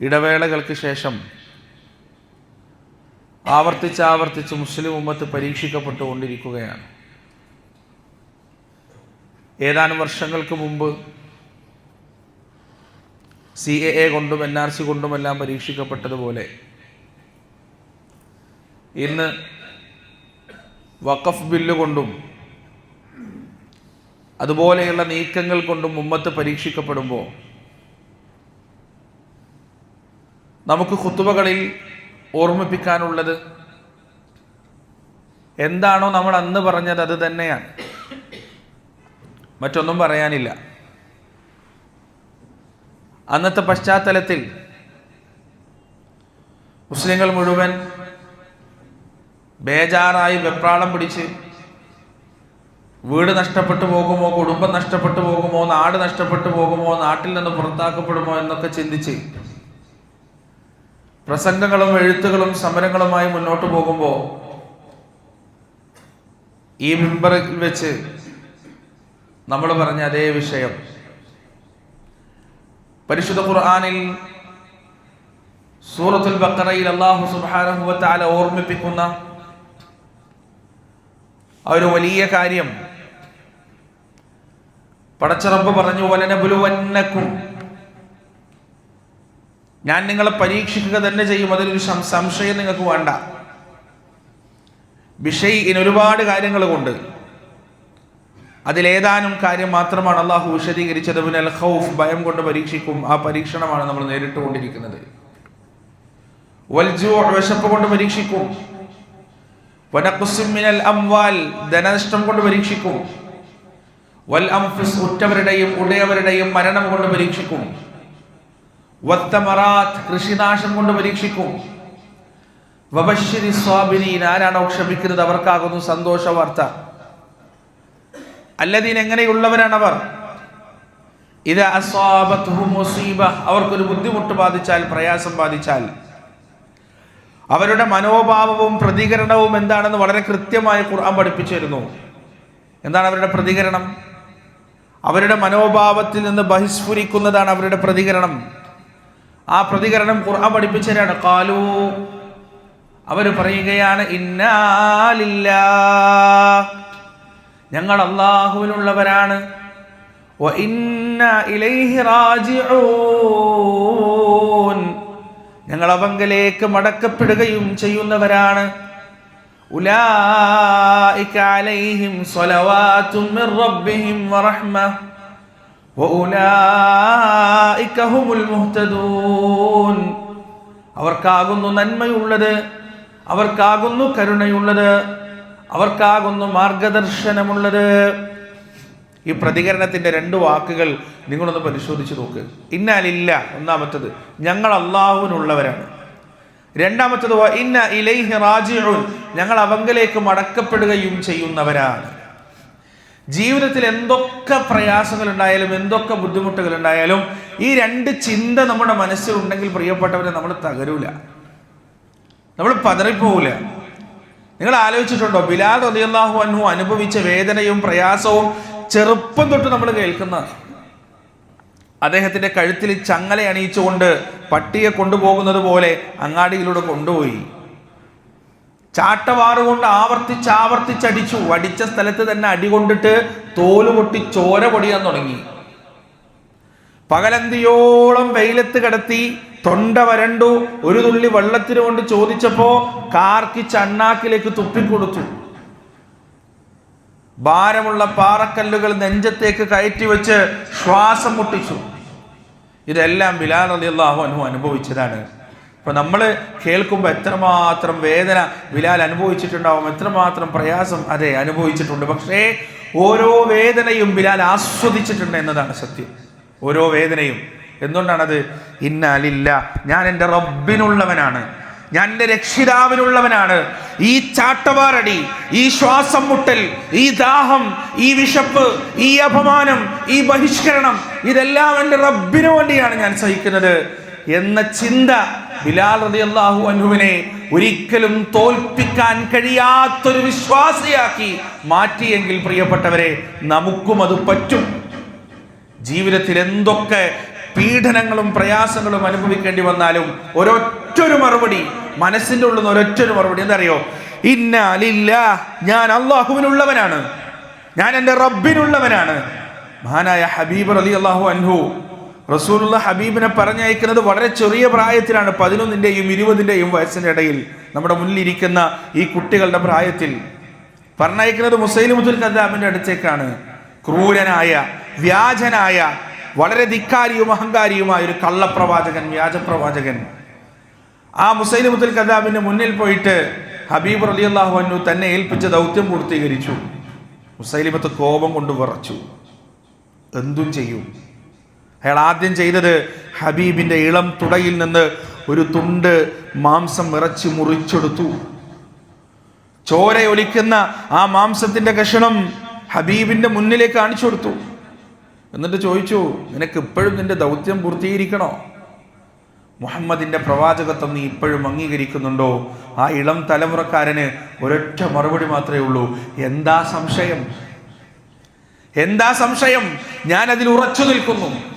ഇടവേളകൾക്ക് ശേഷം ആവർത്തിച്ചാവർത്തിച്ച് ആവർത്തിച്ച് മുസ്ലിം ഉമ്മത്ത് പരീക്ഷിക്കപ്പെട്ടുകൊണ്ടിരിക്കുകയാണ്. ഏതാനും വർഷങ്ങൾക്ക് മുമ്പ് സി എ എ കൊണ്ടും എൻ ആർ സി കൊണ്ടുമെല്ലാം പരീക്ഷിക്കപ്പെട്ടതുപോലെ ഇന്ന് വഖഫ് ബില്ല് കൊണ്ടും അതുപോലെയുള്ള നീക്കങ്ങൾ കൊണ്ടും ഉമ്മത്ത് പരീക്ഷിക്കപ്പെടുമ്പോൾ നമുക്ക് കുത്തുവകളിൽ ഓർമ്മിപ്പിക്കാനുള്ളത് എന്താണോ നമ്മൾ അന്ന് പറഞ്ഞത് അത് തന്നെയാണ്. മറ്റൊന്നും പറയാനില്ല. അന്നത്തെ പശ്ചാത്തലത്തിൽ മുസ്ലിങ്ങൾ മുഴുവൻ ബേജാറായി വെപ്രാളം പിടിച്ച് വീട് നഷ്ടപ്പെട്ടു പോകുമോ കുടുംബം നഷ്ടപ്പെട്ടു പോകുമോ നാട് നഷ്ടപ്പെട്ടു പോകുമോ നാട്ടിൽ നിന്ന് പുറത്താക്കപ്പെടുമോ എന്നൊക്കെ ചിന്തിച്ച് പ്രസംഗങ്ങളും എഴുത്തുകളും സമരങ്ങളുമായി മുന്നോട്ട് പോകുമ്പോൾ ഈ മെമ്പറിൽ വെച്ച് നമ്മൾ പറഞ്ഞ അതേ വിഷയം. പരിശുദ്ധ ഖുർആാനിൽ സൂറത്തുൽ ബക്കറയിൽ അള്ളാഹു തആല ഓർമ്മിപ്പിക്കുന്ന ഒരു വലിയ കാര്യം. പടച്ചറമ്പ് പറഞ്ഞു വലനബുലുവന്നക്കും ഞാൻ നിങ്ങളെ പരീക്ഷിക്കുക തന്നെ ചെയ്യും. അതിലൊരു സംശയം നിങ്ങൾക്ക് വേണ്ട. വിഷയ് ഇനി ഒരുപാട് കാര്യങ്ങൾ കൊണ്ട് അതിലേതാനും കാര്യം മാത്രമാണ് അള്ളാഹു വിശദീകരിച്ചത്. പിന്നെ ഖൗഫ് ഭയം കൊണ്ട് പരീക്ഷിക്കും. ആ പരീക്ഷണമാണ് നമ്മൾ നേരിട്ട് കൊണ്ടിരിക്കുന്നത്. വിശപ്പ് കൊണ്ട് പരീക്ഷിക്കും. വനഖുസ്സും മിനൽ അംവാൽ ധനനഷ്ടം കൊണ്ട് പരീക്ഷിക്കും. വൽ അംഫുസ് ഉറ്റവരുടെയും ഉടയവരുടെയും മരണം കൊണ്ട് പരീക്ഷിക്കും. വത്തമറാത്ത് കൃഷിനാശം കൊണ്ട് പരീക്ഷിക്കും. വബശ്ശിരി സ്വാബിനീൻ ആരാണോ ക്ഷമിക്കുന്നത്? അവർക്കാകുന്നു സന്തോഷ വാർത്ത അല്ലദീൻ എങ്ങനെയുള്ളവരാണവർ? ഇത് അസ്വാബത്തുഹും അവർക്കൊരു ബുദ്ധിമുട്ട് ബാധിച്ചാൽ പ്രയാസം ബാധിച്ചാൽ. അവരുടെ മനോഭാവവും പ്രതികരണവും എന്താണെന്ന് വളരെ കൃത്യമായി ഖുർആൻ പഠിപ്പിച്ചിരുന്നു. എന്താണ് അവരുടെ പ്രതികരണം? അവരുടെ മനോഭാവത്തിൽ നിന്ന് ബഹിസ്ഫുരിക്കുന്നതാണ് അവരുടെ പ്രതികരണം. ആ പ്രതികരണം ഖുർആൻ പഠിപ്പിച്ചവരാണ്. കാലു അവർ പറയുകയാണ് ഇന്നാലില്ല ഞങ്ങൾ അള്ളാഹുവിനുള്ളവരാണ് ഞങ്ങൾ അവങ്കലേക്ക് മടക്കപ്പെടുകയും ചെയ്യുന്നവരാണ്. ഉലായിക അവർക്കാകുന്നു നന്മയുള്ളത് അവർക്കാകുന്നു കരുണയുള്ളത് അവർക്കാകുന്നു മാർഗദർശനമുള്ളത്. ഈ പ്രതികരണത്തിന്റെ രണ്ട് വാക്കുകൾ നിങ്ങളൊന്ന് പരിശോധിച്ച് നോക്ക്. ഇന്നാലില്ല ഒന്നാമത്തത് ഞങ്ങൾ അള്ളാഹുവിനുള്ളവരാണ്. രണ്ടാമത്തത് ഇന്ന ഇലൈഹി റാജിഊൻ ഞങ്ങൾ അവങ്കലേക്ക് മടക്കപ്പെടുകയും ചെയ്യുന്നവരാണ്. ജീവിതത്തിൽ എന്തൊക്കെ പ്രയാസങ്ങൾ ഉണ്ടായാലും എന്തൊക്കെ ബുദ്ധിമുട്ടുകൾ ഉണ്ടായാലും ഈ രണ്ട് ചിന്ത നമ്മുടെ മനസ്സിലുണ്ടെങ്കിൽ പ്രിയപ്പെട്ടവരെ നമ്മൾ തകരൂല. നമ്മൾ പതറിപ്പോവില്ല നിങ്ങൾ ആലോചിച്ചിട്ടുണ്ടോ? ബിലാൽ റളിയല്ലാഹു അൻഹു അനുഭവിച്ച വേദനയും പ്രയാസവും ചെറുപ്പം തൊട്ട് നമ്മൾ കേൾക്കുന്ന അദ്ദേഹത്തിന്റെ കഴുത്തിൽ ചങ്ങല അണിയിച്ചുകൊണ്ട് പട്ടിയെ കൊണ്ടുപോകുന്നത് പോലെ അങ്ങാടിയിലൂടെ കൊണ്ടുപോയി. ചാട്ടവാറ് കൊണ്ട് ആവർത്തിച്ച് ആവർത്തിച്ചടിച്ചു അടിച്ച. സ്ഥലത്ത് തന്നെ അടി കൊണ്ടിട്ട് തോൽ പൊട്ടി ചോര പൊടിയാൻ തുടങ്ങി. പകലന്തിയോളം വെയിലത്ത് കിടത്തി തൊണ്ട വരണ്ടു. ഒരു തുള്ളി വെള്ളത്തിന് കൊണ്ട് ചോദിച്ചപ്പോ കാർക്കി ചണ്ണാക്കിലേക്ക് തുപ്പിക്കൊടുത്തു. ഭാരമുള്ള പാറക്കല്ലുകൾ നെഞ്ചത്തേക്ക് കയറ്റി വെച്ച് ശ്വാസം മുട്ടിച്ചു. ഇതെല്ലാം ബിലാൽ അലി അള്ളാഹു അനുഭവിച്ചതാണ്. അപ്പൊ നമ്മൾ കേൾക്കുമ്പോൾ എത്രമാത്രം വേദന ബിലാൽ അനുഭവിച്ചിട്ടുണ്ടാവും എത്രമാത്രം പ്രയാസം അതെ അനുഭവിച്ചിട്ടുണ്ട്. പക്ഷേ ഓരോ വേദനയും ബിലാൽ ആസ്വദിച്ചിട്ടുണ്ട് എന്നതാണ് സത്യം. ഓരോ വേദനയും. എന്തുകൊണ്ടാണത്? ഇന്നാലില്ല ഞാൻ എന്റെ റബ്ബിനുള്ളവനാണ്. ഞാൻ എന്റെ രക്ഷിതാവിനുള്ളവനാണ്. ഈ ചാട്ടവാറടി ഈ ശ്വാസം മുട്ടൽ ഈ ദാഹം ഈ വിശപ്പ് ഈ അപമാനം ഈ ബഹിഷ്കരണം ഇതെല്ലാം എന്റെ റബ്ബിനു വേണ്ടിയാണ് ഞാൻ സഹിക്കുന്നത്. എന്ന ചിന്ത ബിലാൽ റതി അള്ളാഹു അനുവിനെ ഒരിക്കലും തോൽപ്പിക്കാൻ കഴിയാത്തൊരു വിശ്വാസിയാക്കി മാറ്റിയെങ്കിൽ പ്രിയപ്പെട്ടവരെ നമുക്കും അത് പറ്റും. ജീവിതത്തിൽ എന്തൊക്കെ പീഡനങ്ങളും പ്രയാസങ്ങളും അനുഭവിക്കേണ്ടി വന്നാലും ഒരൊറ്റൊരു മറുപടി മനസ്സിന്റെ ഉള്ളിൽ നിന്ന് ഒരൊറ്റൊരു മറുപടി എന്തറിയോ? ഇന്നാലില്ല ഞാൻ അള്ളാഹുവിനുള്ളവനാണ് ഞാൻ എന്റെ റബ്ബിനുള്ളവനാണ്. മഹാനായ ഹബീബ് അലി അള്ളാഹു അൻഹു റസൂലുള്ള ഹബീബിനെ പറഞ്ഞയക്കുന്നത് വളരെ ചെറിയ പ്രായത്തിലാണ് പതിനൊന്നിന്റെയും ഇരുപതിന്റെയും വയസ്സിന്റെ ഇടയിൽ നമ്മുടെ മുന്നിലിരിക്കുന്ന ഈ കുട്ടികളുടെ പ്രായത്തിൽ. പറഞ്ഞയക്കുന്നത് മുസൈലിമുത്തുൽ കദ്ദാബിന്റെ അടുത്തേക്കാണ്. ക്രൂരനായ വ്യാജനായ വളരെ ധിക്കാരിയും അഹങ്കാരിയുമായ ഒരു കള്ളപ്രവാചകൻ വ്യാജപ്രവാചകൻ. ആ മുസൈലിമുത്തുൽ കദ്ദാബിന്റെ മുന്നിൽ പോയിട്ട് ഹബീബ് അലി അള്ളാഹു തന്നെ ഏൽപ്പിച്ച ദൗത്യം പൂർത്തീകരിച്ചു. മുസൈലിമത്ത് കോപം കൊണ്ട് വിറച്ചു. എന്തും ചെയ്യും. അയാൾ ആദ്യം ചെയ്തത് ഹബീബിന്റെ ഇളം തുടയിൽ നിന്ന് ഒരു തുണ്ട് മാംസം ഇറച്ചി മുറിച്ചെടുത്തു. ചോരയൊലിക്കുന്ന ആ മാംസത്തിന്റെ കഷണം ഹബീബിന്റെ മുന്നിലേക്ക് കാണിച്ചു കൊടുത്തു. എന്നിട്ട് ചോദിച്ചു നിനക്ക് ഇപ്പോഴും നിന്റെ ദൗത്യം പൂർത്തീകരിക്കണോ? മുഹമ്മദിന്റെ പ്രവാചകത്വം നീ ഇപ്പോഴും അംഗീകരിക്കുന്നുണ്ടോ? ആ ഇളം തലമുറക്കാരന് ഒരൊറ്റ മറുപടി മാത്രമേ ഉള്ളൂ. എന്താ സംശയം? എന്താ സംശയം? ഞാൻ അതിൽ ഉറച്ചു നിൽക്കുന്നു.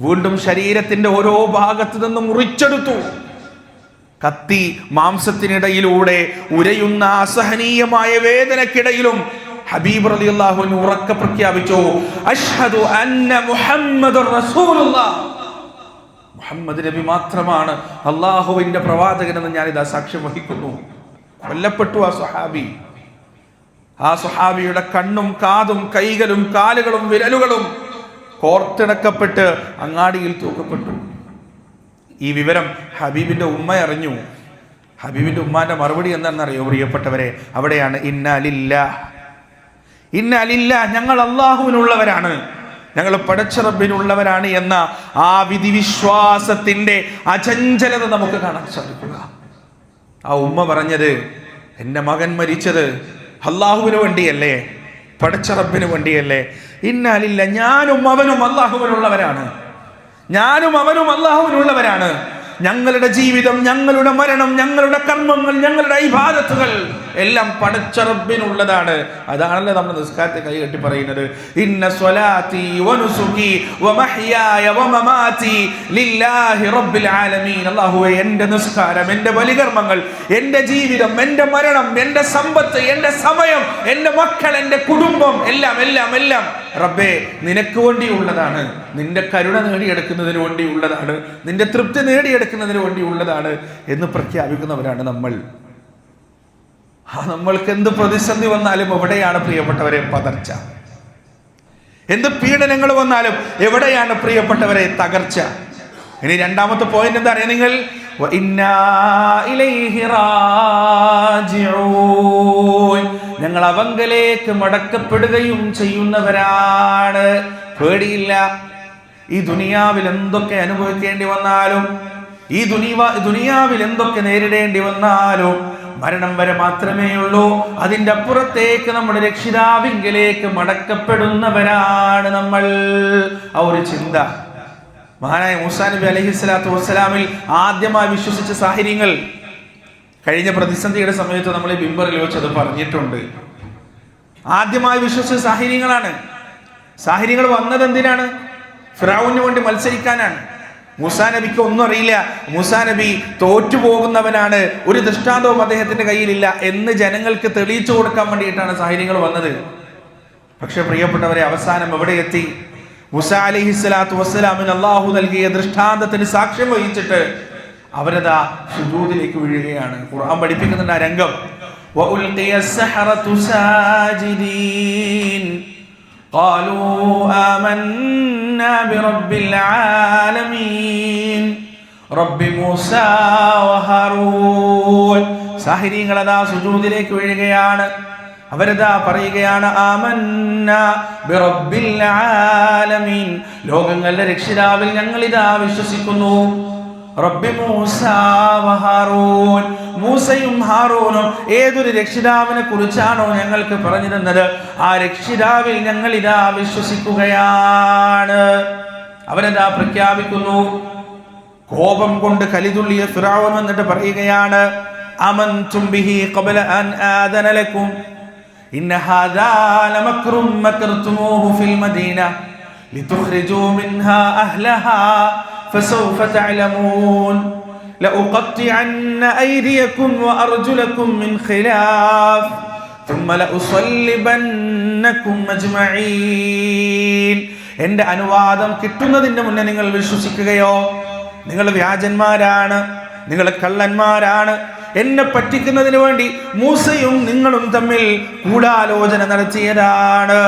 വീണ്ടും ശരീരത്തിന്റെ ഓരോ ഭാഗത്തു നിന്നും മുറിച്ചെടുത്തു. കത്തി മാംസത്തിനിടയിലൂടെ ഉരയുന്ന അസഹനീയമായ വേദനക്കിടയിലും ഹബീബ് അലി അള്ളാഹു ഉറക്കെ പ്രഖ്യാപിച്ചു. അഷ്ഹദു അന്ന റസൂലുള്ളാഹ് മുഹമ്മദ് നബി മാത്രമാണ് അള്ളാഹുവിന്റെ പ്രവാചകനെന്ന് ഞാനിതാ സാക്ഷ്യം വഹിക്കുന്നു. കൊല്ലപ്പെട്ടു ആ സുഹാബി ആ സുഹാബിയുടെ കണ്ണും കാതും കൈകളും കാലുകളും വിരലുകളും കോർത്തിണക്കപ്പെട്ട് അങ്ങാടിയിൽ തൂക്കപ്പെട്ടു. ഈ വിവരം ഹബീബിന്റെ ഉമ്മ അറിഞ്ഞു. ഹബീബിന്റെ ഉമ്മാന്റെ മറുപടി എന്താണെന്നറിയോ പ്രിയപ്പെട്ടവരെ? അവിടെയാണ് ഇന്നാലില്ല ഇന്നാലില്ല ഞങ്ങൾ അള്ളാഹുവിനുള്ളവരാണ് ഞങ്ങൾ പടച്ചറബിനുള്ളവരാണ് എന്ന ആ വിധിവിശ്വാസത്തിന്റെ അചഞ്ചലത നമുക്ക് കാണാൻ സാധിക്കുക. ആ ഉമ്മ പറഞ്ഞത് എന്റെ മകൻ മരിച്ചത് അള്ളാഹുവിന് വേണ്ടിയല്ലേ? പടച്ചറബിന് വേണ്ടിയല്ലേ? ഇന്നാലില്ല ഞാനും അവനും അള്ളാഹുവിനുള്ളവരാണ് ഞാനും അവനും അള്ളാഹുവിനുള്ളവരാണ് ഞങ്ങളുടെ ജീവിതം ഞങ്ങളുടെ മരണം ഞങ്ങളുടെ കർമ്മങ്ങൾ ഞങ്ങളുടെ ഇബാദത്തുകൾ എല്ലാം പടച്ചറബിനുള്ളതാണ് അതാണല്ലോ നമ്മൾ നിസ്കാരത്തെ കൈ കെട്ടി പറയുന്നത്. ഇന്ന സ്വലാത്തി വനുസുകി വമഹ്യായ വമമാതി ലില്ലാഹി റബ്ബിൽ ആലമീൻ. അല്ലാഹുവേ എന്റെ നിസ്കാരം എന്റെ ബലികർമ്മങ്ങൾ എന്റെ ജീവിതം എന്റെ മരണം എന്റെ സമ്പത്ത് എന്റെ സമയം എന്റെ മക്കൾ എന്റെ കുടുംബം എല്ലാം എല്ലാം എല്ലാം റബ്ബേ നിനക്ക് വേണ്ടിയുള്ളതാണ് നിന്റെ കരുണ നേടിയെടുക്കുന്നതിന് വേണ്ടിയുള്ളതാണ് നിന്റെ തൃപ്തി നേടിയെടുക്കുന്നതിന് വേണ്ടിയുള്ളതാണ് എന്ന് പ്രഖ്യാപിക്കുന്നവരാണ് നമ്മൾ. ആ നമ്മൾക്ക് എന്ത് പ്രതിസന്ധി വന്നാലും എവിടെയാണ് പ്രിയപ്പെട്ടവരെ പതർച്ച? എന്ത് പീഡനങ്ങൾ വന്നാലും എവിടെയാണ് പ്രിയപ്പെട്ടവരെ തകർച്ച? ഇനി രണ്ടാമത്തെ പോയിന്റ് എന്താ അറിയാം നിങ്ങൾ? ഇന്നാ ഇലൈഹി റാജിഊൻ. ഞങ്ങൾ അവങ്കലേക്ക് മടക്കപ്പെടുകയും ചെയ്യുന്നവരാണ്. പേടിയില്ല. ഈ ദുനിയാവിൽ എന്തൊക്കെ അനുഭവിക്കേണ്ടി വന്നാലും ഈ ദുനിവ ദുനിയാവിൽ എന്തൊക്കെ നേരിടേണ്ടി വന്നാലും മരണം വരെ മാത്രമേ ഉള്ളൂ. അതിന്റെ അപ്പുറത്തേക്ക് നമ്മുടെ രക്ഷിതാവിങ്കിലേക്ക് മടക്കപ്പെടുന്നവരാണ് നമ്മൾ. ആ ഒരു ചിന്ത. മഹാനായ മൂസാ നബി അലഹി സ്വലാത്തു വസ്സലാമിൽ ആദ്യമായി വിശ്വസിച്ച സാഹചര്യങ്ങൾ കഴിഞ്ഞ പ്രതിസന്ധിയുടെ സമയത്ത് നമ്മൾ ഈ ബിംബറിൽ വെച്ച് അത് പറഞ്ഞിട്ടുണ്ട്. ആദ്യമായി വിശ്വസിച്ച സാഹചര്യങ്ങളാണ്. സാഹചര്യങ്ങൾ വന്നത് എന്തിനാണ് ഫിറാവുന് വേണ്ടി മത്സരിക്കാനാണ്. മൂസാ നബിക്ക് ഒന്നും അറിയില്ല. മൂസാ നബി തോറ്റു പോകുന്നവനാണ് ഒരു ദൃഷ്ടാന്തവും അദ്ദേഹത്തിന്റെ കയ്യിലില്ല എന്ന് ജനങ്ങൾക്ക് തെളിയിച്ചു കൊടുക്കാൻ വേണ്ടിയിട്ടാണ് സാഹചര്യങ്ങൾ വന്നത്. പക്ഷെ പ്രിയപ്പെട്ടവരെ അവസാനം എവിടെ എത്തി? മുസ അലിഹിസ്ലാത്തു വസ്സലാമിന് അള്ളാഹു നൽകിയ ദൃഷ്ടാന്തത്തിന് സാക്ഷ്യം വഹിച്ചിട്ട് അവരതാ സുജൂദിലേക്ക് വീഴുകയാണ് ഖുർആൻ പഠിപ്പിക്കുന്നുണ്ട് ആ രംഗം وَأُلْقِيَ السَّحَرَةُ سَاجِدِينَ قالوا آمنا برب العالمين رب موسى وهارون സാഹിര്യങ്ങൾ അതാ സുജൂദിലേക്ക് വീഴുകയാണ് അവരതാ പറയുകയാണ് ആമന്ന ബിറബ്ബിൽ ആലമീൻ ലോകങ്ങളുടെ രക്ഷിതാവിൽ ഞങ്ങൾ ഇതാ വിശ്വസിക്കുന്നു റബ്ബി മൂസ മൂസയും ഹാറൂനും ഏതൊരു രക്ഷിതാവിനെ കുറിച്ചാണോ ഞങ്ങൾക്ക് പറഞ്ഞു തന്നത് ആ രക്ഷിതാവിൽ ഞങ്ങൾ ഇതാ വിശ്വസിക്കുകയാണ്. അവരെന്താ പ്രഖ്യാപിക്കുന്നു? കോപം കൊണ്ട് കലിതുള്ളിയ ഫിറാവൻ എന്നിട്ട് പറയുകയാണ് അമൻ ബിഹി ഖബല ലക്കും. ഇന്ന ഹാദാ ഫിൽ മദീന. മിൻഹാ അഹ്ലഹാ. فسوف تعلمون لأقطعن أيديكم وأرجلكم من خلاف ثم لأصلبنكم أجمعين എന്റെ അനുവാദം കിട്ടുന്നതിന് മുന്നേ നിങ്ങൾ വിശ്വസിക്കുകയോ നിങ്ങൾ വ്യാജന്മാരാണ് നിങ്ങൾ കള്ളന്മാരാണ് എന്നെ പറ്റിക്കുന്നതിന് വേണ്ടി മൂസയും നിങ്ങളും തമ്മിൽ ഗൂഢാലോചന നടത്തിയതാണ്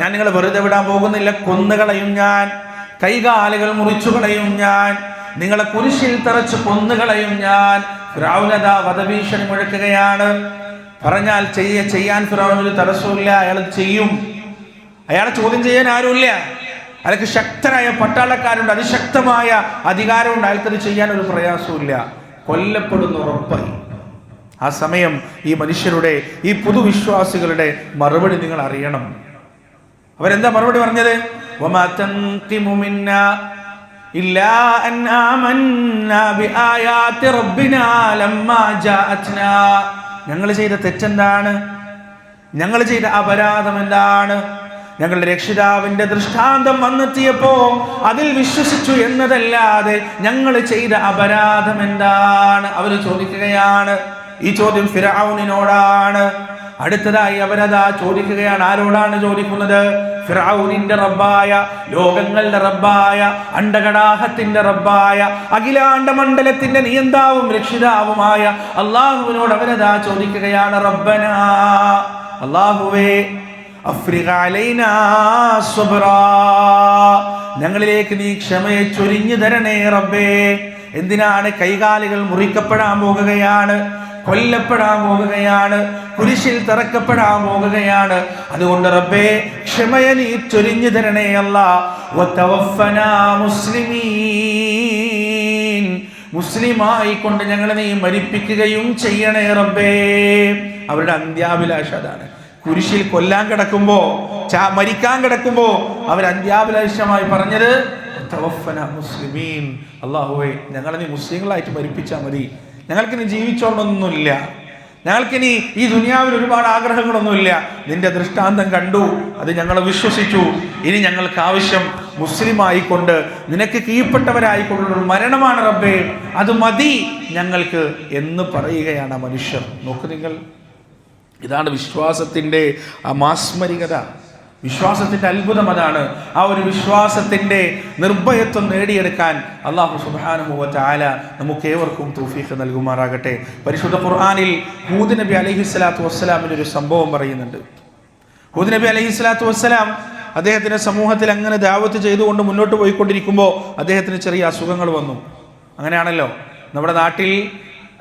ഞാൻ നിങ്ങളെ വെറുതെ വിടാൻ പോകുന്നില്ല കൊന്നുകളയും ഞാൻ കൈകാലുകൾ മുറിച്ചു കളയും ഞാൻ. നിങ്ങളെ കുരിശിൽ തറച്ച് കൊന്നുകളയും ഞാൻ. ഫിറാവുനത വധഭീഷണി മുഴക്കുകയാണ്. പറഞ്ഞാൽ ചെയ്യ ചെയ്യാൻ ഫിറാവുനൊരു തടസ്സമില്ല അയാൾ ചെയ്യും. അയാളെ ചോദ്യം ചെയ്യാൻ ആരുമില്ല. അയാൾക്ക് ശക്തരായ പട്ടാളക്കാരുണ്ട് അതിശക്തമായ അധികാരമുണ്ട്. അയാൾക്കത് ചെയ്യാൻ ഒരു പ്രയാസമില്ല കൊല്ലപ്പെടുന്ന ഉറപ്പായി. ആ സമയം ഈ മനുഷ്യരുടെ ഈ പുതുവിശ്വാസികളുടെ മറുപടി നിങ്ങൾ അറിയണം. അവരെന്താ മറുപടി പറഞ്ഞത്? وَمَا تَنْقِمُ مِنَّا إِلَّا أَنْ آمَنَّا بِآيَاتِ رَبِّنَا لَمَّا جَاءَتْنَا ഞങ്ങൾ ചെയ്ത തെറ്റെന്താണ് ഞങ്ങൾ ചെയ്ത അപരാധം എന്താണ് ഞങ്ങളുടെ രക്ഷിതാവിന്റെ ദൃഷ്ടാന്തം വന്നെത്തിയപ്പോ അതിൽ വിശ്വസിച്ചു എന്നതല്ലാതെ ഞങ്ങൾ ചെയ്ത അപരാധം എന്താണ് അവർ ചോദിക്കുകയാണ് ഈ ചോദ്യം ഫിറൌനിനോടാണ് അടുത്തതായി അവരതാ ചോദിക്കുകയാണ് ആരോടാണ് ചോദിക്കുന്നത് ഫിറാവുനിന്റെ റബ്ബായ ലോകങ്ങളുടെ റബ്ബായ അണ്ടകടാഹത്തിന്റെ റബ്ബായ അഖിലാണ്ട മണ്ഡലത്തിന്റെ നിയന്താവും രക്ഷിതാവുമായ അള്ളാഹുവിനോട് അവരതാ ചോദിക്കുകയാണ് റബ്ബന അള്ളാഹുവേ. ഞങ്ങളിലേക്ക് നീ ക്ഷമയെ ചൊരിഞ്ഞു തരണേ റബ്ബേ എന്തിനാണ് കൈകാലുകൾ മുറിക്കപ്പെടാൻ പോകുകയാണ് കൊല്ലപ്പെടാൻ പോകുകയാണ്. കുരിശിൽ തറക്കപ്പെടാൻ പോകുകയാണ്. അതുകൊണ്ട് റബ്ബേ ക്ഷമയ നീ ചൊരിഞ്ഞു തരണേ അല്ല. മുസ്ലിമീൻ. മുസ്ലിമായി കൊണ്ട് ഞങ്ങളെ നീ മരിപ്പിക്കുകയും ചെയ്യണേ റബ്ബേ. അവരുടെ അന്ത്യാഭിലാഷ അതാണ്. കുരിശിൽ കൊല്ലാൻ കിടക്കുമ്പോ മരിക്കാൻ കിടക്കുമ്പോ അവർ അന്ത്യാഭിലാഷമായി പറഞ്ഞത് മുസ്ലിമീൻ. അള്ളാഹുവേ ഞങ്ങളെ നീ മുസ്ലിങ്ങളായിട്ട് മരിപ്പിച്ചാൽ മതി. ഞങ്ങൾക്ക് നീ ജീവിച്ചോണ്ടൊന്നുമില്ല. ഞങ്ങൾക്കിനി ഈ ദുനിയാവിൽ ഒരുപാട് ആഗ്രഹങ്ങളൊന്നുമില്ല. നിന്റെ ദൃഷ്ടാന്തം കണ്ടു അത് ഞങ്ങൾ വിശ്വസിച്ചു. ഇനി ഞങ്ങൾക്ക് ആവശ്യം മുസ്ലിം ആയിക്കൊണ്ട് നിനക്ക് കീഴ്പ്പെട്ടവരായിക്കൊണ്ടുള്ള മരണമാണ് റബ്ബേ. അത് മതി ഞങ്ങൾക്ക് എന്ന് പറയുകയാണ് മനുഷ്യർ. നോക്ക് നിങ്ങൾ. ഇതാണ് വിശ്വാസത്തിന്റെ ആ മാസ്മരികത. വിശ്വാസത്തിന്റെ അത്ഭുതം അതാണ്. ആ ഒരു വിശ്വാസത്തിന്റെ നിർഭയത്വം നേടിയെടുക്കാൻ അള്ളാഹു സുബാനുഭവത്തെ ആല നമുക്ക് ഏവർക്കും തൗഫീഖ് നൽകുമാറാകട്ടെ. പരിശുദ്ധ ഖുർആാനിൽ ഹൂദ് നബി അലഹി സ്വലാത്തു വസ്സലാമിന്റെ ഒരു സംഭവം പറയുന്നുണ്ട്. ഹൂദ് നബി അലഹി സ്വലാത്തു വസ്സലാം അദ്ദേഹത്തിന്റെ സമൂഹത്തിൽ അങ്ങനെ ദാവത്ത് ചെയ്തുകൊണ്ട് മുന്നോട്ട് പോയിക്കൊണ്ടിരിക്കുമ്പോൾ അദ്ദേഹത്തിന് ചെറിയ അസുഖങ്ങൾ വന്നു. അങ്ങനെയാണല്ലോ. നമ്മുടെ നാട്ടിൽ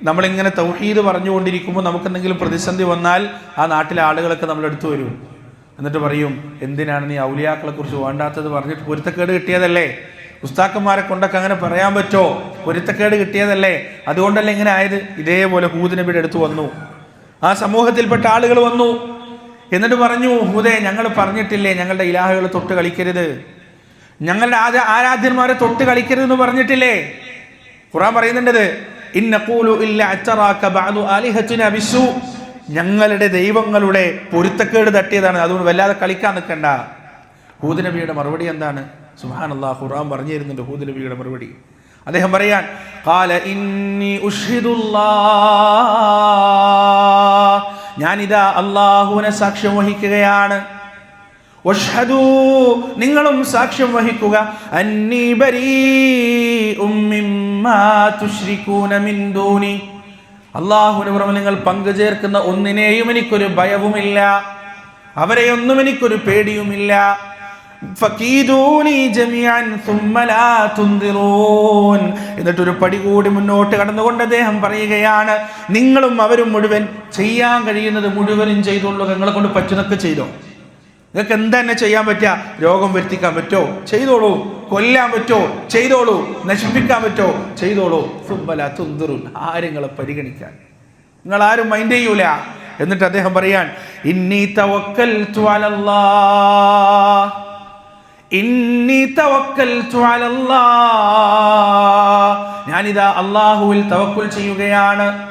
നമ്മളിങ്ങനെ തൗഹീദ് പറഞ്ഞുകൊണ്ടിരിക്കുമ്പോൾ നമുക്ക് എന്തെങ്കിലും പ്രതിസന്ധി വന്നാൽ ആ നാട്ടിലെ ആളുകളൊക്കെ നമ്മളെടുത്തു വരും. എന്നിട്ട് പറയും എന്തിനാണ് നീ ഔലിയാക്കളെ കുറിച്ച് വേണ്ടാത്തത് പറഞ്ഞിട്ട് പൊരുത്തക്കേട് കിട്ടിയതല്ലേ? ഉസ്താക്കന്മാരെ കൊണ്ടൊക്കെ അങ്ങനെ പറയാൻ പറ്റോ? പൊരുത്തക്കേട് കിട്ടിയതല്ലേ? അതുകൊണ്ടല്ലേ ഇങ്ങനെ ആയത്? ഇതേപോലെ ഹൂദ് നബിയുടെ അടുത്ത് വന്നു. ആ സമൂഹത്തിൽപ്പെട്ട ആളുകൾ വന്നു. എന്നിട്ട് പറഞ്ഞു ഹൂദേ ഞങ്ങൾ പറഞ്ഞിട്ടില്ലേ ഞങ്ങളുടെ ഇലാഹകൾ തൊട്ട് കളിക്കരുത്. ഞങ്ങളുടെ ആദ്യ ആരാധ്യന്മാരെ തൊട്ട് കളിക്കരുത് എന്ന് പറഞ്ഞിട്ടില്ലേ? ഖുറാൻ പറയുന്നുണ്ടത് ഇന്നൂലു ഇല്ല അച്ചറാക ബഅദു ആലിഹത്തിന ബിസു ഞങ്ങളുടെ ദൈവങ്ങളുടെ പൊരുത്തക്കേട് തട്ടിയതാണ്. അതുകൊണ്ട് വല്ലാതെ കളിക്കാൻ നിൽക്കണ്ട. ഹൂദനബിയുടെ മറുപടി എന്താണ്? സുഹാൻ അള്ളാഹ് ഖുറാം പറഞ്ഞു തരുന്നുണ്ട് ഹൂദനബിയുടെ മറുപടി. അദ്ദേഹം പറയാൻ കാല ഇന്നി ഞാനിതാ അള്ളാഹുവിനെ സാക്ഷ്യം വഹിക്കുകയാണ്. നിങ്ങളും സാക്ഷ്യം വഹിക്കുക. അന്നീ ബരീ ഉമ്മിമ്മ തുശ്രിക്കൂന മിന്ദൂനി അള്ളാഹുവിന് പുറമെ നിങ്ങൾ പങ്കുചേർക്കുന്ന ഒന്നിനെയും എനിക്കൊരു ഭയവുമില്ല. അവരെയൊന്നും എനിക്കൊരു പേടിയുമില്ല. എന്നിട്ടൊരു പടി കൂടി മുന്നോട്ട് കടന്നുകൊണ്ട് അദ്ദേഹം പറയുകയാണ് നിങ്ങളും അവരും മുഴുവൻ ചെയ്യാൻ കഴിയുന്നത് മുഴുവനും ചെയ്തുള്ളൂ. നിങ്ങളെ കൊണ്ട് പറ്റുന്നൊക്കെ ചെയ്തോ? നിങ്ങൾക്ക് എന്താ തന്നെ ചെയ്യാൻ പറ്റുക? രോഗം വരുത്തിക്കാൻ പറ്റോ ചെയ്തോളൂ. കൊല്ലാൻ പറ്റോ ചെയ്തോളൂ. നശിപ്പിക്കാൻ പറ്റോ ചെയ്തോളൂ. സുബല തുന്തുറു ആരുങ്ങളെ പരിഗണിക്കാൻ. നിങ്ങൾ ആരും മൈൻഡ് ചെയ്യൂല. എന്നിട്ട് അദ്ദേഹം പറയാൻ ഇന്നി അലല്ലാഹ് ഇന്നി അലല്ലാഹ് ഞാനിതാ അള്ളാഹുവിൽ തവക്കുൽ ചെയ്യുകയാണ്.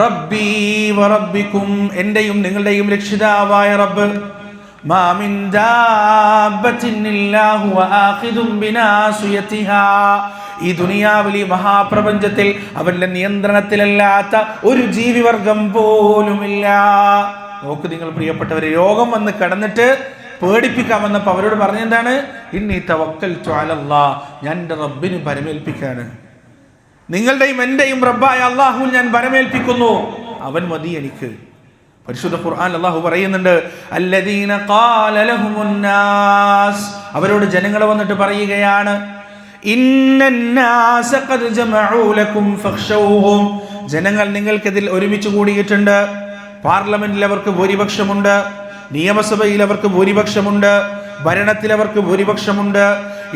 റബ്ബി വറബ്ബിക്കും എന്റെയും നിങ്ങളുടെയും രക്ഷിതാവായ റബ്ബ്. മാ من دابة إلا هو آخذ بناصيتها ഈ ദുനിയാവിൽ ഈ മഹാപ്രപഞ്ചത്തിൽ അവന്റെ നിയന്ത്രണത്തിലല്ലാത്ത ഒരു ജീവിവർഗം പോലുമില്ല. നോക്ക് നിങ്ങൾ പ്രിയപ്പെട്ടവരെ രോഗം വന്ന് കിടന്നിട്ട് പേടിപ്പിക്കാൻ വന്നപ്പോൾ അവരോട് പറഞ്ഞെന്താണ്? ഇന്നി തവക്കൽ ചാലല്ല ഞാൻ എന്റെ റബ്ബിന് പരമേൽപ്പിക്കാണ്. നിങ്ങളുടെയും എന്റെയും റബ്ബായ അള്ളാഹു ഞാൻ പരമേൽപ്പിക്കുന്നു. അവൻ മതി എനിക്ക്. പരിശുദ്ധ ഖുർആൻ അള്ളാഹു പറയുന്നുണ്ട് അല്ലദീന അവരോട് ജനങ്ങൾ വന്നിട്ട് പറയുകയാണ് ഫഖശൗഹും ജനങ്ങൾ നിങ്ങൾക്കെതിൽ ഒരുമിച്ച് കൂടിയിട്ടുണ്ട് പാർലമെന്റിൽ അവർക്ക് ഭൂരിപക്ഷമുണ്ട് നിയമസഭയിൽ അവർക്ക് ഭൂരിപക്ഷമുണ്ട് ഭരണത്തിൽ അവർക്ക് ഭൂരിപക്ഷമുണ്ട്.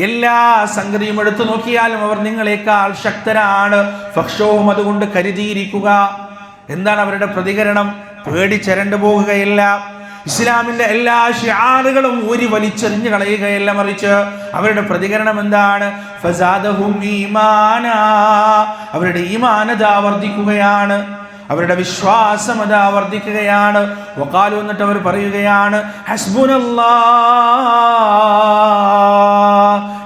എല്ലാ സംഗതിയും എടുത്തു നോക്കിയാലും അവർ നിങ്ങളെക്കാൾ ശക്തരാണ് പക്ഷവും അതുകൊണ്ട് കരുതിയിരിക്കുക. എന്താണ് അവരുടെ പ്രതികരണം? പേടിച്ചരണ്ടു പോകുകയില്ല. ഇസ്ലാമിന്റെ എല്ലാ ഷിയാറുകളും ഊരി വലിച്ചെറിഞ്ഞു കളയുകയല്ല മറിച്ച് അവരുടെ പ്രതികരണം എന്താണ്? അവരുടെ ഈമാനത വർദ്ധിക്കുകയാണ്. അവരുടെ വിശ്വാസം അത് ആവർത്തിക്കുകയാണ് വക്കാലു എന്നിട്ട് അവർ പറയുകയാണ്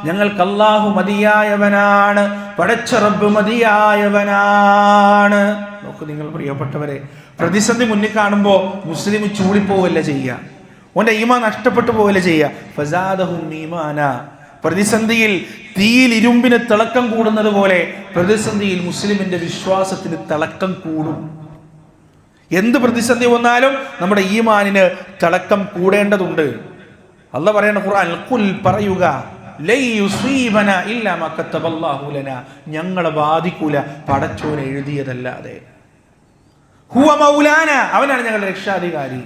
ഞങ്ങൾക്ക് അല്ലാഹു മതിയായവനാണ്. പടച്ച റബ്ബ് മതിയായവനാണ്. നോക്കൂ നിങ്ങൾ പ്രിയപ്പെട്ടവരെ പ്രതിസന്ധി മുന്നിൽ കാണുമ്പോൾ മുസ്ലിം ചൂളിപ്പോവല്ല ചെയ്യുക ഓന്റെ ഈമ നഷ്ടപ്പെട്ടു പോവല്ല ചെയ്യുക ഫസാദഹും ഈമാന. പ്രതിസന്ധിയിൽ തീയിൽ ഇരുമ്പിന് തിളക്കം കൂടുന്നത് പോലെ പ്രതിസന്ധിയിൽ മുസ്ലിമിന്റെ വിശ്വാസത്തിന് തിളക്കം കൂടും. എന്ത് പ്രതിസന്ധി വന്നാലും നമ്മുടെ ഈമാനിന് തിളക്കം കൂടേണ്ടതുണ്ട്. അല്ല പറയണ ഖുർആൻ കുൽ പറയുക ഞങ്ങളെ ബാധിക്കൂല പടച്ചോൻ എഴുതിയതല്ലാതെ. ഹുവ മൗലാന അവനാണ് ഞങ്ങളുടെ രക്ഷാധികാരി.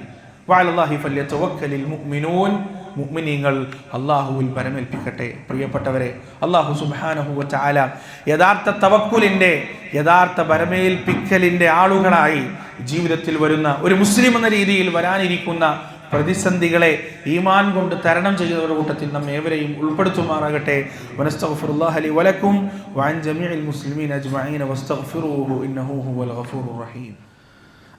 മുഅ്മിനീങ്ങൾ അള്ളാഹുവിൽ പരമേൽപ്പിക്കട്ടെ. പ്രിയപ്പെട്ടവരെ അള്ളാഹു സുബ്ഹാനഹു ചാല യഥാർത്ഥ തവക്കുലിന്റെ യഥാർത്ഥ പരമേൽപ്പിക്കലിന്റെ ആളുകളായി ജീവിതത്തിൽ വരുന്ന ഒരു മുസ്ലിം എന്ന രീതിയിൽ വരാനിരിക്കുന്ന പ്രതിസന്ധികളെ ഈമാൻ കൊണ്ട് തരണം ചെയ്യുന്നവരുടെ കൂട്ടത്തിൽ നാം ഏവരെയും ഉൾപ്പെടുത്തുമാറാകട്ടെ. വനസ്തഗ്ഫിറുല്ലാഹ ലി വലക്കും വഅൻ ജമീഇൽ മുസ്ലിമീൻ അജ്മീൻ വസ്തഗ്ഫിറൂഹു ഇന്നഹു ഹുവൽ റഹീം.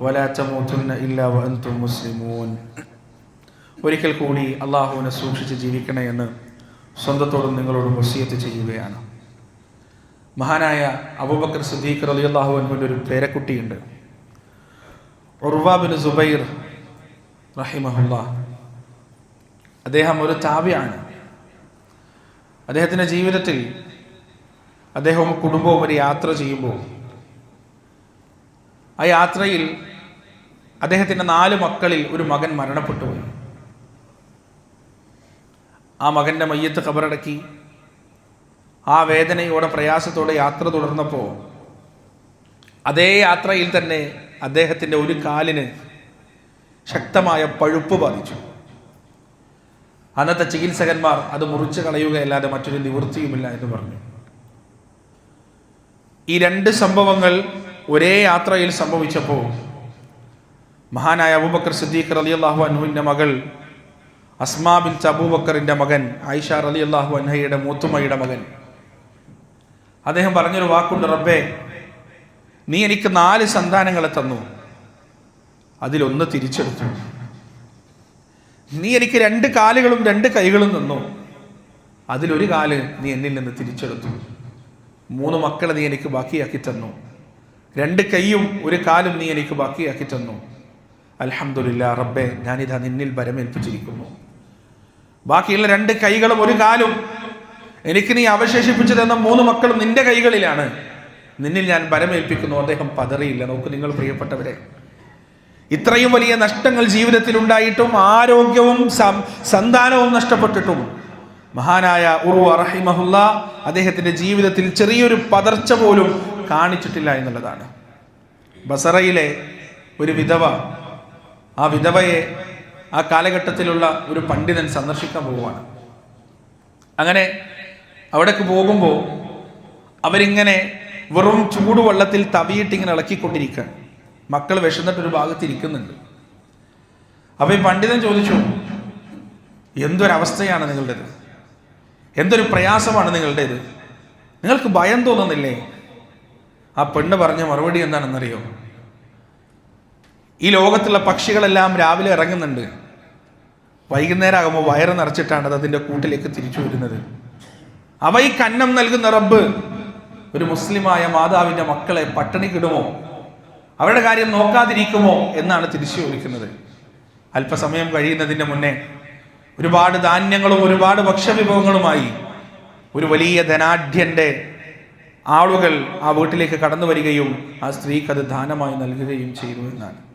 വലാറ്റമൂത്തുന്ന ഇല്ല വന്തു മുസ്ലിമൂൻ. ഒരിക്കൽ കൂടി അള്ളാഹുവിനെ സൂക്ഷിച്ച് ജീവിക്കണേ എന്ന് സ്വന്തത്തോടും നിങ്ങളോടും വസീയത്ത് ചെയ്യുകയാണ്. മഹാനായ അബൂബക്കർ സിദ്ദീഖ് അലി അള്ളാഹു അനുവിന്റെ ഒരു പേരക്കുട്ടിയുണ്ട്. ഉർവാബിൻ സുബൈർ റഹിമഹുല്ല. അദ്ദേഹം ഒരു താബിയാണ് അദ്ദേഹത്തിന്റെ ജീവിതത്തിൽ അദ്ദേഹവും കുടുംബവും ഒരു യാത്ര ചെയ്യുമ്പോൾ ആ യാത്രയിൽ അദ്ദേഹത്തിന്റെ നാല് മക്കളിൽ ഒരു മകൻ മരണപ്പെട്ടു പോയി. ആ മകന്റെ മയ്യത്ത് ഖബറടക്കി. ആ വേദനയോടെ പ്രയാസത്തോടെ യാത്ര തുടർന്നപ്പോൾ അതേ യാത്രയിൽ തന്നെ അദ്ദേഹത്തിന്റെ ഒരു കാലിന് ശക്തമായ പഴുപ്പ് ബാധിച്ചു. അന്നത്തെ ചികിത്സകന്മാർ അത് മുറിച്ചു കളയുകയല്ലാതെ മറ്റൊരു നിവൃത്തിയുമില്ല എന്ന് പറഞ്ഞു. ഈ രണ്ട് സംഭവങ്ങൾ ഒരേ യാത്രയിൽ സംഭവിച്ചപ്പോൾ മഹാനായ അബൂബക്കർ സിദ്ദീഖ് അലി അള്ളാഹു അൻഹുവിന്റെ മകൾ അസ്മാ ബിൻ അബൂബക്കറിന്റെ മകൻ ആയിഷ അലി അള്ളാഹു അൻഹയുടെ മൂത്തുമ്മയുടെ മകൻ. അദ്ദേഹം പറഞ്ഞൊരു വാക്കുണ്ട് റബ്ബേ നീ എനിക്ക് നാല് സന്താനങ്ങളെ തന്നു. അതിലൊന്ന് തിരിച്ചെടുത്തു. നീ എനിക്ക് രണ്ട് കാലുകളും രണ്ട് കൈകളും തന്നു. അതിലൊരു കാൽ നീ എന്നിൽ നിന്ന് തിരിച്ചെടുത്തു. മൂന്ന് മക്കളെ നീ എനിക്ക് ബാക്കിയാക്കി തന്നു. രണ്ട് കൈയും ഒരു കാലും നീ എനിക്ക് ബാക്കിയാക്കി തന്നു. അൽഹംദുലില്ല റബ്ബെ ഞാനിതാ നിന്നിൽ ഭരമേൽപ്പിച്ചിരിക്കുന്നു ബാക്കിയുള്ള രണ്ട് കൈകളും ഒരു കാലും. എനിക്ക് നീ അവശേഷിപ്പിച്ചു തന്ന മൂന്ന് മക്കളും നിന്റെ കൈകളിലാണ്. നിന്നിൽ ഞാൻ ഭരമേൽപ്പിക്കുന്നു അദ്ദേഹം പതറിയില്ല. നോക്ക് നിങ്ങൾ പ്രിയപ്പെട്ടവരെ ഇത്രയും വലിയ നഷ്ടങ്ങൾ ജീവിതത്തിൽ ഉണ്ടായിട്ടും ആരോഗ്യവും സന്താനവും നഷ്ടപ്പെട്ടിട്ടും മഹാനായ ഉറു റഹിമഹുല്ല അദ്ദേഹത്തിന്റെ ജീവിതത്തിൽ ചെറിയൊരു പതർച്ച പോലും കാണിച്ചിട്ടില്ല എന്നുള്ളതാണ്. ബസറയിലെ ഒരു വിധവ ആ വിധവയെ ആ കാലഘട്ടത്തിലുള്ള ഒരു പണ്ഡിതൻ സന്ദർശിക്കാൻ പോവുകയാണ്. അങ്ങനെ അവിടേക്ക് പോകുമ്പോൾ അവരിങ്ങനെ വെറും ചൂടുവെള്ളത്തിൽ തവിയിട്ട് ഇങ്ങനെ ഇളക്കിക്കൊണ്ടിരിക്കുകയാണ്. മക്കൾ വിശന്നിട്ടൊരു ഭാഗത്ത് ഇരിക്കുന്നുണ്ട്. അപ്പൊ ഈ പണ്ഡിതൻ ചോദിച്ചു എന്തൊരവസ്ഥയാണ് നിങ്ങളുടേത്? എന്തൊരു പ്രയാസമാണ് നിങ്ങളുടേത്? നിങ്ങൾക്ക് ഭയം തോന്നുന്നില്ലേ? ആ പെണ്ണ് പറഞ്ഞ മറുപടി എന്താണെന്നറിയോ? ഈ ലോകത്തുള്ള പക്ഷികളെല്ലാം രാവിലെ ഇറങ്ങുന്നുണ്ട്. വൈകുന്നേരം ആകുമ്പോൾ വയറ് നിറച്ചിട്ടാണ് അത് അതിന്റെ കൂട്ടിലേക്ക് തിരിച്ചു വരുന്നത്. അവ ഈ കന്നം നൽകുന്ന റബ്ബ് ഒരു മുസ്ലിമായ മാതാവിന്റെ മക്കളെ പട്ടിണിക്കിടുമോ അവരുടെ കാര്യം നോക്കാതിരിക്കുമോ? എന്നാണ് തിരിച്ചു ചോദിക്കുന്നത്. അല്പസമയം കഴിയുന്നതിന്റെ മുന്നേ ഒരുപാട് ധാന്യങ്ങളും ഒരുപാട് ഭക്ഷ്യവിഭവങ്ങളുമായി ഒരു വലിയ ധനാഢ്യന്റെ ആളുകൾ ആ വീട്ടിലേക്ക് കടന്നു വരികയും ആ സ്ത്രീക്ക് അത് ദാനമായി നൽകുകയും ചെയ്തു എന്നാണ്.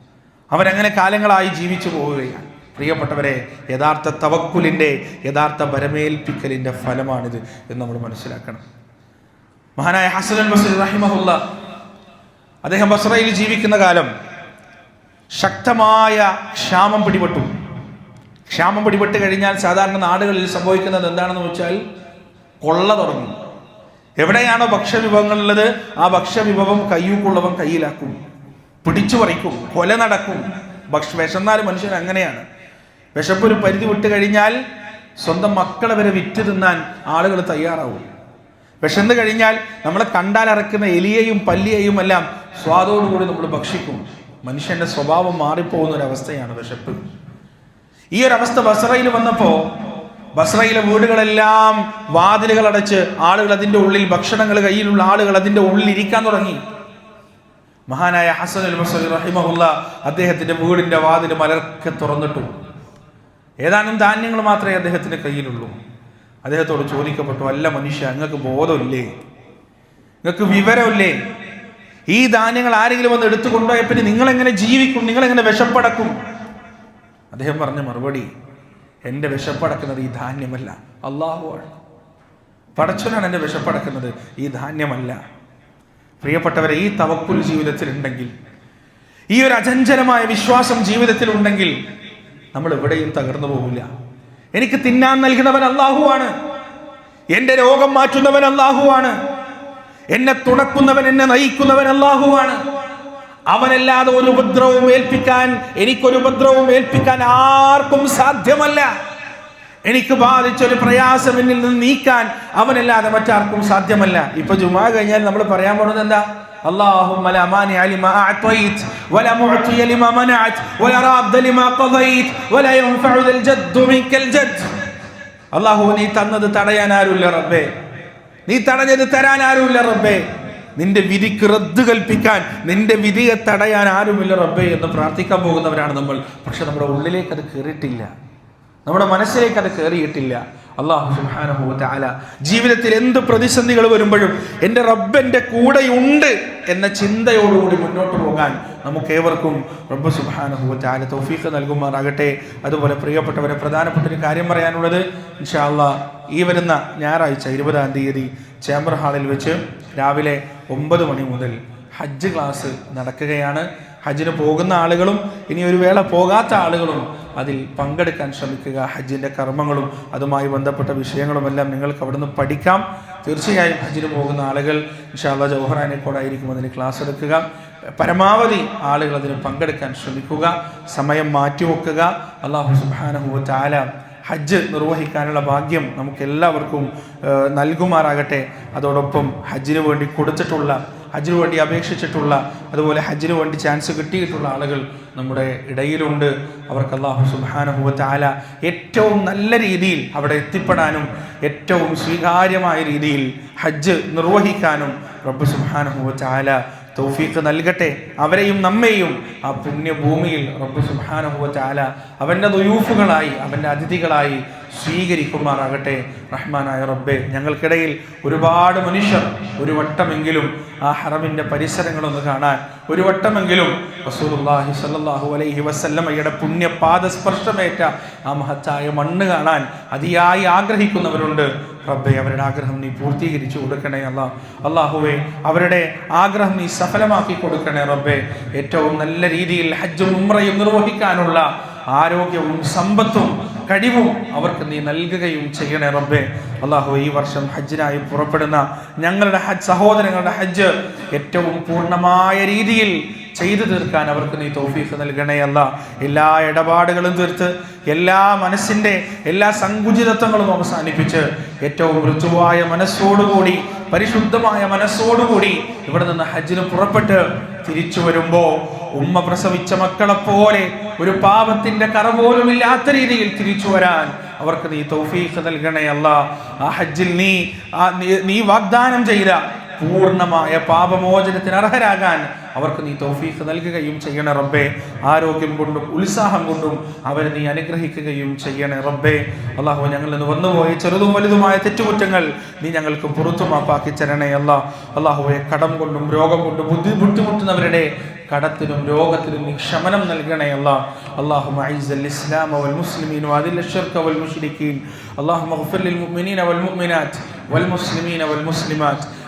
അവരങ്ങനെ കാലങ്ങളായി ജീവിച്ചു പോവുകയാണ്. പ്രിയപ്പെട്ടവരെ യഥാർത്ഥ തവക്കുലിന്റെ യഥാർത്ഥ വരമേൽപ്പിക്കലിന്റെ ഫലമാണിത് എന്ന് നമ്മൾ മനസ്സിലാക്കണം. മഹാനായ ഹസൻ ബസീർ റഹിമഹുല്ല അദ്ദേഹം ബസ്രയിൽ ജീവിക്കുന്ന കാലം ശക്തമായ ക്ഷാമം പിടിപെട്ടു. ക്ഷാമം പിടിപെട്ട് കഴിഞ്ഞാൽ സാധാരണ നാടുകളിൽ സംഭവിക്കുന്നത് എന്താണെന്ന് വെച്ചാൽ കൊള്ള തുടങ്ങും. എവിടെയാണോ ഭക്ഷ്യവിഭവങ്ങളുള്ളത് ആ ഭക്ഷ്യവിഭവം കയ്യൂക്കുള്ളവൻ കയ്യിലാക്കും. പിടിച്ചു പറിക്കും കൊല നടക്കും. ഭക്ഷ വിശന്നാൽ മനുഷ്യൻ അങ്ങനെയാണ്. വിശപ്പ് ഒരു പരിധി വിട്ട് കഴിഞ്ഞാൽ സ്വന്തം മക്കളെ വരെ വിറ്റ് തിന്നാൻ ആളുകൾ തയ്യാറാവും. വിശന്ന് കഴിഞ്ഞാൽ നമ്മളെ കണ്ടാൽ അറക്കുന്ന എലിയെയും പല്ലിയെയും എല്ലാം സ്വാദോടുകൂടി നമ്മൾ ഭക്ഷിക്കും. മനുഷ്യന്റെ സ്വഭാവം മാറിപ്പോകുന്ന ഒരു അവസ്ഥയാണ് വിശപ്പ്. ഈ ഒരു അവസ്ഥ ബസറയിൽ വന്നപ്പോൾ ബസ്രയിലെ വീടുകളെല്ലാം വാതിലുകൾ അടച്ച് ആളുകൾ അതിന്റെ ഉള്ളിൽ ഭക്ഷണങ്ങൾ കയ്യിലുള്ള ആളുകൾ അതിന്റെ ഉള്ളിൽ ഇരിക്കാൻ തുടങ്ങി. മഹാനായ ഹസൻ അൽ മസൂദ് റഹിമഹുല്ല അദ്ദേഹത്തിന്റെ വീടിന്റെ വാതിൽ മലർക്കെ തുറന്നിട്ടു. ഏതാനും ധാന്യങ്ങൾ മാത്രമേ അദ്ദേഹത്തിന്റെ കയ്യിലുള്ളൂ. അദ്ദേഹത്തോട് ചോദിക്കപ്പെട്ടു അല്ല മനുഷ്യ നിങ്ങൾക്ക് ബോധമില്ലേ? നിങ്ങൾക്ക് വിവരമില്ലേ? ഈ ധാന്യങ്ങൾ ആരെങ്കിലും വന്ന് എടുത്തു കൊണ്ടുപോയ പിന്നെ നിങ്ങളെങ്ങനെ ജീവിക്കും? നിങ്ങളെങ്ങനെ വിശപ്പടക്കും? അദ്ദേഹം പറഞ്ഞ മറുപടി എന്റെ വിശപ്പടക്കുന്നത് ഈ ധാന്യമല്ല. അള്ളാഹുവാണ് പടച്ചനാണ് എന്റെ വിശപ്പടക്കുന്നത്. ഈ ധാന്യമല്ല. പ്രിയപ്പെട്ടവരെ ഈ തവക്കുൽ ജീവിതത്തിൽ ഉണ്ടെങ്കിൽ ഈ ഒരു അചഞ്ചലമായ വിശ്വാസം ജീവിതത്തിൽ ഉണ്ടെങ്കിൽ നമ്മൾ എവിടെയും തകർന്നു പോകില്ല എനിക്ക് തിന്നാൻ നൽകുന്നവൻ അള്ളാഹുവാണ് എന്റെ രോഗം മാറ്റുന്നവൻ അള്ളാഹുവാണ് എന്നെ തുണക്കുന്നവൻ എന്നെ നയിക്കുന്നവൻ അള്ളാഹുവാണ് അവനല്ലാതെ ഒരു ഉപദ്രവവും ഏൽപ്പിക്കാൻ എനിക്കൊരു ഉപദ്രവവും ഏൽപ്പിക്കാൻ ആർക്കും സാധ്യമല്ല. എനിക്ക് ബാധിച്ചൊരു പ്രയാസം എന്നിൽ നിന്ന് നീക്കാൻ അവനല്ലാതെ മറ്റാർക്കും സാധ്യമല്ല ഇപ്പൊ ജുമാ കഴിഞ്ഞാൽ നമ്മൾ പറയാൻ പോകുന്നത് എന്താ اللهم لا مانع لما أعطيت ولا معطي لما منعت ولا راد لما قضيت ولا ينفع ذا الجد منك الجد അള്ളാഹു നീ തന്നത് തടയാൻ ആരുമില്ല റബ്ബേ നീ തടഞ്ഞത് തരാൻ ആരുമില്ല റബ്ബേ നിന്റെ വിധിക്ക് റദ്ദ് കൽപ്പിക്കാൻ നിന്റെ വിധിയെ തടയാൻ ആരുമില്ല റബ്ബേ എന്ന് പ്രാർത്ഥിക്കാൻ പോകുന്നവരാണ് നമ്മൾ പക്ഷെ നമ്മുടെ ഉള്ളിലേക്ക് അത് കയറിയിട്ടില്ല നമ്മുടെ മനസ്സിലേക്ക് അത് കയറിയിട്ടില്ല അള്ളാഹു ജീവിതത്തിൽ എന്ത് പ്രതിസന്ധികൾ വരുമ്പോഴും എന്റെ റബ്ബ് എന്റെ കൂടെയുണ്ട് എന്ന ചിന്തയോടുകൂടി മുന്നോട്ട് പോകാൻ നമുക്ക് ഏവർക്കും റബ്ബ് സുബ്ഹാനഹു തആല തൗഫീഖ് നൽകുമാറാകട്ടെ. അതുപോലെ പ്രിയപ്പെട്ടവരെ പ്രധാനപ്പെട്ട ഒരു കാര്യം പറയാനുള്ളത് ഇൻഷാ അള്ളാഹ് ഈ വരുന്ന ഞായറാഴ്ച ഇരുപതാം തീയതി ചേംബർ ഹാളിൽ വെച്ച് രാവിലെ ഒമ്പത് മണി മുതൽ ഹജ്ജ് ക്ലാസ് നടക്കുകയാണ്. ഹജ്ജിന് പോകുന്ന ആളുകളും ഇനി ഒരു വേള പോകാത്ത ആളുകളും അതിൽ പങ്കെടുക്കാൻ ശ്രമിക്കുക ഹജ്ജിന്റെ കർമ്മങ്ങളും അതുമായി ബന്ധപ്പെട്ട വിഷയങ്ങളുമെല്ലാം നിങ്ങൾക്ക് അവിടുന്ന് പഠിക്കാം. തീർച്ചയായും ഹജ്ജിന് പോകുന്ന ആളുകൾ ഇൻഷാല്ല ജവഹറാനെക്കോടായിരിക്കും അതിന് ക്ലാസ് എടുക്കുക. പരമാവധി ആളുകൾ അതിന് പങ്കെടുക്കാൻ ശ്രമിക്കുക സമയം മാറ്റിവെക്കുക അള്ളാഹു സുബാനഹു ഹജ്ജ് നിർവഹിക്കാനുള്ള ഭാഗ്യം നമുക്കെല്ലാവർക്കും നൽകുമാറാകട്ടെ. അതോടൊപ്പം ഹജ്ജിന് വേണ്ടി കൊടുത്തിട്ടുള്ള ഹജ്ജിന് വേണ്ടി അപേക്ഷിച്ചിട്ടുള്ള അതുപോലെ ഹജ്ജിന് വേണ്ടി ചാൻസ് കിട്ടിയിട്ടുള്ള ആളുകൾ നമ്മുടെ ഇടയിലുണ്ട്. അവർക്ക് അള്ളാഹു സുബാനുഭവത്ത് ആല ഏറ്റവും നല്ല രീതിയിൽ അവിടെ എത്തിപ്പെടാനും ഏറ്റവും സ്വീകാര്യമായ രീതിയിൽ ഹജ്ജ് നിർവഹിക്കാനും റബ്ബ് ആല തൗഫീഖ് നൽകട്ടെ. അവരെയും നമ്മെയും ആ പുണ്യഭൂമിയിൽ റബ്ബ് സുബ്ഹാനഹു ചാല അവന്റെ ദുയൂഫുകളായി അവന്റെ അതിഥികളായി സ്വീകരിക്കുമാറാകട്ടെ. റഹ്മാനായ റബ്ബെ ഞങ്ങൾക്കിടയിൽ ഒരുപാട് മനുഷ്യർ ഒരു വട്ടമെങ്കിലും ആ ഹറമിന്റെ പരിസരങ്ങളൊന്ന് കാണാൻ ഒരു വട്ടമെങ്കിലും റസൂലുള്ളാഹി സ്വല്ലല്ലാഹു അലൈഹി വസല്ലമയുടെ പുണ്യപാദസ്പർശമേറ്റ ആ മഹത്തായ മണ്ണ് കാണാൻ അതിയായി ആഗ്രഹിക്കുന്നവരുണ്ട്. റബ്ബെ അവരുടെ ആഗ്രഹം നീ പൂർത്തീകരിച്ചു കൊടുക്കണേ അല്ല. അള്ളാഹുവെ അവരുടെ ആഗ്രഹം നീ സഫലമാക്കി കൊടുക്കണേ റബ്ബെ. ഏറ്റവും നല്ല രീതിയിൽ ഹജ്ജും ഉമ്രയും നിർവഹിക്കാനുള്ള ആരോഗ്യവും സമ്പത്തും കഴിവും അവർക്ക് നീ നൽകുകയും ചെയ്യണേ റബ്ബെ. അള്ളാഹു ഈ വർഷം ഹജ്ജിനായി പുറപ്പെടുന്ന ഞങ്ങളുടെ ഹജ്ജ് സഹോദരങ്ങളുടെ ഹജ്ജ് ഏറ്റവും പൂർണമായ രീതിയിൽ ചെയ്തു തീർക്കാൻ അവർക്ക് നീ തോഫീഫ് നൽകണേയല്ല എല്ലാ ഇടപാടുകളും തീർത്ത് എല്ലാ മനസ്സിന്റെ എല്ലാ സങ്കുചിതത്വങ്ങളും അവസാനിപ്പിച്ച് ഏറ്റവും ഋതുവായ മനസ്സോടുകൂടി പരിശുദ്ധമായ മനസ്സോടുകൂടി ഇവിടെ നിന്ന് ഹജ്ജിന് പുറപ്പെട്ട് തിരിച്ചു വരുമ്പോൾ ഉമ്മ പ്രസവിച്ച മക്കളെ പോലെ ഒരു പാപത്തിന്റെ കറ പോലും ഇല്ലാത്ത രീതിയിൽ തിരിച്ചു വരാൻ അവർക്ക് നീ തൗഫീഖ് നൽകണേ അല്ല. ആ ഹജ്ജിൽ നീ നീ വാഗ്ദാനം ചെയ്ത പൂർണ്ണമായ പാപമോചനത്തിന് അർഹരാകാൻ അവർക്ക് നീ തൗഫീഖ് നൽകുകയും ചെയ്യണേ റബ്ബേ ആരോഗ്യം കൊണ്ടും ഉത്സാഹം കൊണ്ടും അവരെ നീ അനുഗ്രഹിക്കുകയും ചെയ്യണേ റബ്ബേ അള്ളാഹു ഞങ്ങളിൽ നിന്ന് വന്നുപോയ ചെറുതും വലുതുമായ തെറ്റുകുറ്റങ്ങൾ നീ ഞങ്ങൾക്ക് പുറത്തു മാപ്പാക്കി തരണേ അല്ല അള്ളാഹുവെ കടം കൊണ്ടും രോഗം കൊണ്ടും ബുദ്ധി ബുദ്ധിമുട്ടുന്നവരുടെ കടത്തിനും രോഗത്തിനും നീ ശമനം നൽകണേ അല്ല اللهم اعز الاسلام والمسلمين واذل الشرك والمشركين اللهم اغفر للمؤمنين والمؤمنات والمسلمين والمسلمات